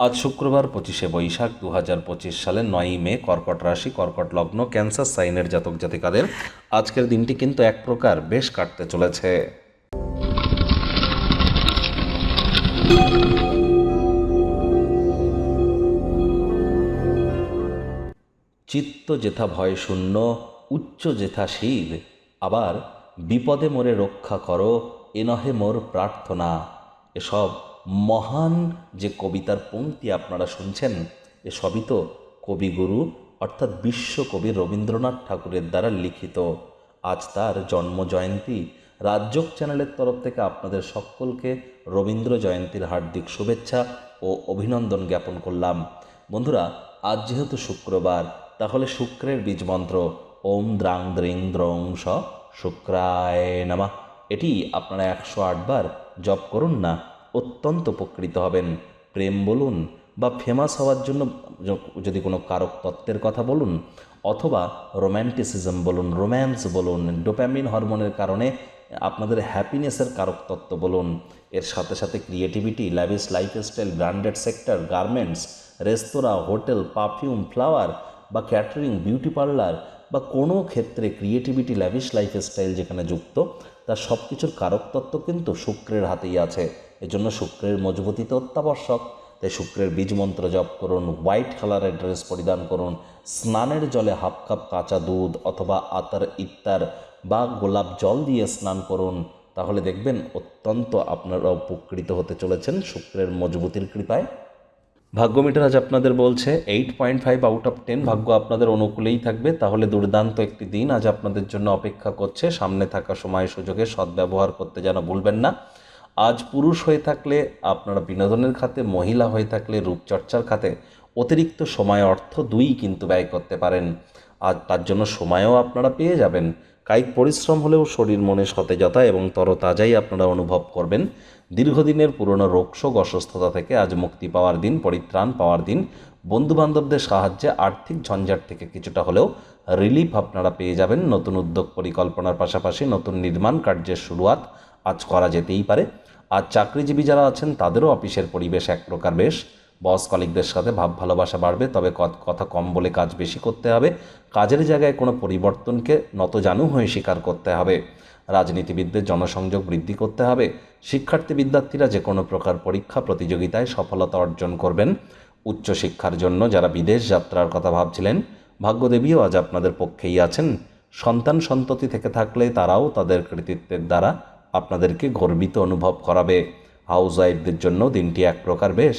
আজ শুক্রবার পঁচিশে বৈশাখ দু হাজার পঁচিশ সালের নয়ই মে কর্কট রাশি, কর্কট লগ্ন, ক্যান্সার, সাইনের জাতক জাতিকাদের আজকের দিনটি কিন্তু এক প্রকার বেশ কাটতে চলেছে। চিত্ত যেথা ভয় শূন্য, উচ্চ যেথা শির আবার বিপদে মোরে রক্ষা করো, এ নহে মোর প্রার্থনা। এসব মহান যে কবিতার পংক্তি আপনারা শুনছেন এসবই তো কবিগুরু, অর্থাৎ বিশ্বকবি রবীন্দ্রনাথ ঠাকুরের দ্বারা লিখিত। আজ তার জন্ম জয়ন্তী। রাজ্যক চ্যানেলের তরফ থেকে আপনাদের সকলকে রবীন্দ্র জয়ন্তীর হার্দিক শুভেচ্ছা ও অভিনন্দন জ্ঞাপন করলাম। বন্ধুরা, আজ যেহেতু শুক্রবার, তাহলে শুক্রের বীজ মন্ত্র ওম দ্রাং দ্রিং দ্রং স শুক্রায় নামা। এটি আপনারা একশো আটবার জপ করুন না অত্যন্ত উপকৃত হবেন। প্রেম বলুন বা ফেমাস হওয়ার জন্য যদি কোনো কারক তত্ত্বের কথা বলুন, অথবা রোম্যান্টিসিজম বলুন রোম্যান্স বলুন ডোপ্যামিন হরমোনের কারণে আপনাদের হ্যাপিনেসের কারক তত্ত্ব বলুন। এর সাথে সাথে creativity lavish lifestyle branded sector garments restaurant hotel perfume flower বা ক্যাটারিং বিউটি পার্লার বা কোনো ক্ষেত্রে ক্রিয়েটিভিটি ল্যাভিশ লাইফস্টাইল যেখানে যুক্ত তার সব কিছুর কারক তত্ত্ব কিন্তু শুক্রের হাতেই আছে। এজন্য শুক্রের মজবুতি তো অত্যাবশ্যক। তাই শুক্রের বীজ মন্ত্র জপ করুন, হোয়াইট কালারের ড্রেস পরিধান করুন, স্নানের জলে হাফ কাপ কাঁচা দুধ অথবা আতার ইত্তার বা গোলাপ জল দিয়ে স্নান করুন। তাহলে দেখবেন অত্যন্ত আপনারা উপকৃত হতে চলেছেন শুক্রের মজবুতির কৃপায়। ভাগ্য মিটার আজ আপনাদের বলছে eight point five out of ten ভাগ্য আপনাদের অনুকূলেই থাকবে। তাহলে দুর্দান্ত একটি দিন আজ আপনাদের জন্য অপেক্ষা করছে। সামনে থাকা সময় সুযোগে সদ্ব্যবহার করতে যেন ভুলবেন না। আজ পুরুষ হয়ে থাকলে আপনারা বিনোদনের খাতে, মহিলা হয়ে থাকলে রূপচর্চার খাতে অতিরিক্ত সময় অর্থ দুই কিন্তু ব্যয় করতে পারেন। আর তার জন্য সময়ও আপনারা পেয়ে যাবেন। কায়িক পরিশ্রম হলেও শরীর মনে সতেজতা এবং তরতাজাই আপনারা অনুভব করবেন। দীর্ঘদিনের পুরনো রোগশোক, অসুস্থতা থেকে আজ মুক্তি পাওয়ার দিন, পরিত্রাণ পাওয়ার দিন, বন্ধুবান্ধবদের সাহায্যে আর্থিক ঝঞ্ঝাট থেকে কিছুটা হলেও রিলিফ আপনারা পেয়ে যাবেন। নতুন উদ্যোগ পরিকল্পনার পাশাপাশি নতুন নির্মাণ কার্যের শুরুয়াত আজ করা যেতেই পারে। আর চাকরিজীবী যারা আছেন, তাদেরও অফিসের পরিবেশ এক প্রকার বেশ। বস কলিকদের সাথে ভাব ভালোবাসা বাড়বে, তবে কথা কম বলে কাজ বেশি করতে হবে। কাজের জায়গায় কোনো পরিবর্তনকে নতজানু হয়ে স্বীকার করতে হবে। রাজনীতিবিদদের জনসংযোগ বৃদ্ধি করতে হবে। শিক্ষার্থী বিদ্যার্থীরা যে কোনো প্রকার পরীক্ষা, প্রতিযোগিতায় সফলতা অর্জন করবেন। উচ্চশিক্ষার জন্য যারা বিদেশ যাত্রার কথা ভাবছিলেন, ভাগ্যদেবীও আজ আপনাদের পক্ষেই আছেন। সন্তান সন্ততি থেকে থাকলে তারাও তাদের কৃতিত্বের দ্বারা আপনাদেরকে গর্বিত অনুভব করাবে। হাউস ওয়াইফদের জন্য দিনটি এক প্রকার বেশ।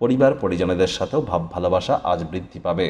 পরিবার পরিজনদের সাথেও ভাব ভালোবাসা আজ বৃদ্ধি পাবে।